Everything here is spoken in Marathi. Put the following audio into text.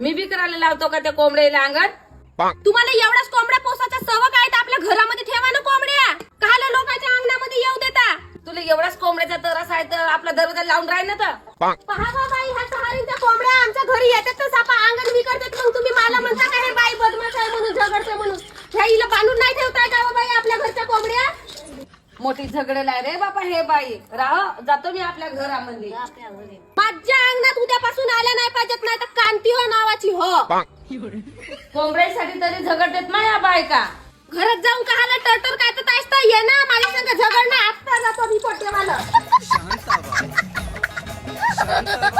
मी बी करायला लावतो का त्या कोंबड्याला अंगण? तुम्हाला एवढाच कोंबड्या पोसाचा सवक आहे तर आपल्या घरामध्ये ठेवा ना कोंबड्या. काला लोकांच्या अंगणामध्ये येऊ देता. तुला एवढाच कोंबड्याचा तरस आहे तर आपला दरवाजा लावून राहील ना तर. पहा बा बाई ह्या सहारींच्या कोंबड्या आमच्या घरी येतात तर सापा अंगण मी करतात मग तुम्ही मला म्हणता का हे बाई बदमाश आहे म्हणून झगडते म्हणून. ह्या हिला बांधून नाही ठेवताय का हो बाई आपल्या घरच्या कोंबड्या? मोठी झगडेला रे बापा हे बाई. राह जातो मी आपल्या घरामध्ये. माझ्या अंगणात उद्यापासून आल्या नाही कांती हो. कोंबड्यासाठी तरी झगडतेत ना या बायका. घरात जाऊन कहाला टरटर काय तर तायसता ये ना. माझ्या संग झगडणं आत्ता जातो मी पोटेवाला